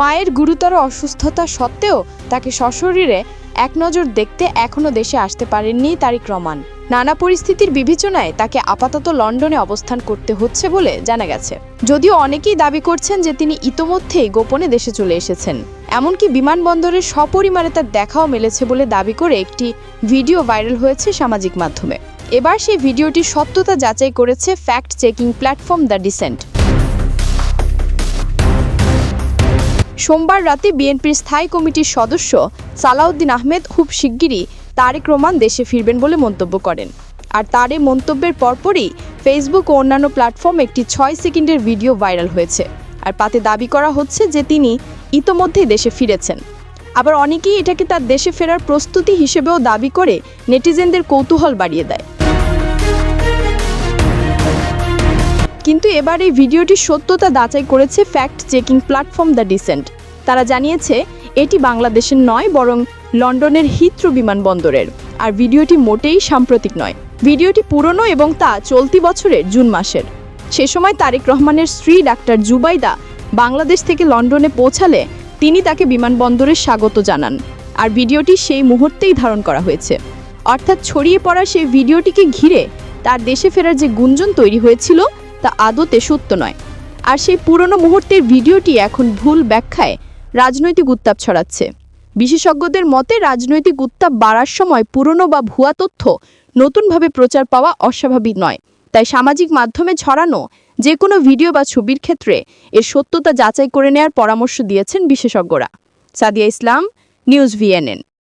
মায়ের গুরুতর অসুস্থতা সত্ত্বেও তাকে সশরীরে এক নজর দেখতে এখনও দেশে আসতে পারেননি তারিক রহমান। নানা পরিস্থিতির বিবেচনায় তাকে আপাতত লন্ডনে অবস্থান করতে হচ্ছে বলে জানা গেছে। যদিও অনেকেই দাবি করছেন যে তিনি ইতোমধ্যেই গোপনে দেশে চলে এসেছেন। এমনকি বিমানবন্দরের সপরিমাণে তার দেখাও মেলেছে বলে দাবি করে একটি ভিডিও ভাইরাল হয়েছে সামাজিক মাধ্যমে। এবার সেই ভিডিওটির সত্যতা যাচাই করেছে fact checking platform the dissent. সোমবার রাতে বিএনপির স্থায়ী কমিটির সদস্য সালাউদ্দিন আহমেদ খুব শিগগিরই তারেক রহমান দেশে ফিরবেন বলে মন্তব্য করেন। আর তার এই মন্তব্যের পরপরই ফেসবুক ও অন্যান্য প্ল্যাটফর্মে একটি ছয় সেকেন্ডের ভিডিও ভাইরাল হয়েছে। আর পাতে দাবি করা হচ্ছে যে তিনি ইতোমধ্যেই দেশে ফিরেছেন। আবার অনেকেই এটাকে তার দেশে ফেরার প্রস্তুতি হিসেবেও দাবি করে নেটিজেনদের কৌতূহল বাড়িয়ে দেয়। কিন্তু এবার এই ভিডিওটির সত্যতা যাচাই করেছে fact checking platform the dissent তারা জানিয়েছে, এটি বাংলাদেশের নয়, বরং লন্ডনের হিথ্রো বিমানবন্দরের। আর ভিডিওটি মোটেই সাম্প্রতিক নয়। ভিডিওটি পুরনো এবং তা চলতি বছরের জুন মাসের। সে সময় তারেক রহমানের স্ত্রী ডাক্তার জুবাইদা বাংলাদেশ থেকে লন্ডনে পৌঁছালে তিনি তাকে বিমানবন্দরে স্বাগত জানান। আর ভিডিওটি সেই মুহূর্তেই ধারণ করা হয়েছে। অর্থাৎ ছড়িয়ে পড়া সেই ভিডিওটিকে ঘিরে তার দেশে ফেরার যে গুঞ্জন তৈরি হয়েছিল তা আদতে সত্য নয়। আর সেই পুরনো মুহূর্তের ভিডিওটি এখন ভুল ব্যাখ্যায় রাজনৈতিক উত্তাপ ছড়াচ্ছে। বিশেষজ্ঞদের মতে রাজনৈতিক উত্তাপ বাড়ার সময় পুরনো বা ভুয়া তথ্য নতুনভাবে প্রচার পাওয়া অস্বাভাবিক নয়। তাই সামাজিক মাধ্যমে ছড়ানো যে কোনো ভিডিও বা ছবির ক্ষেত্রে এর সত্যতা যাচাই করে নেয়ার পরামর্শ দিয়েছেন বিশেষজ্ঞরা। Sadia Islam, news VNN.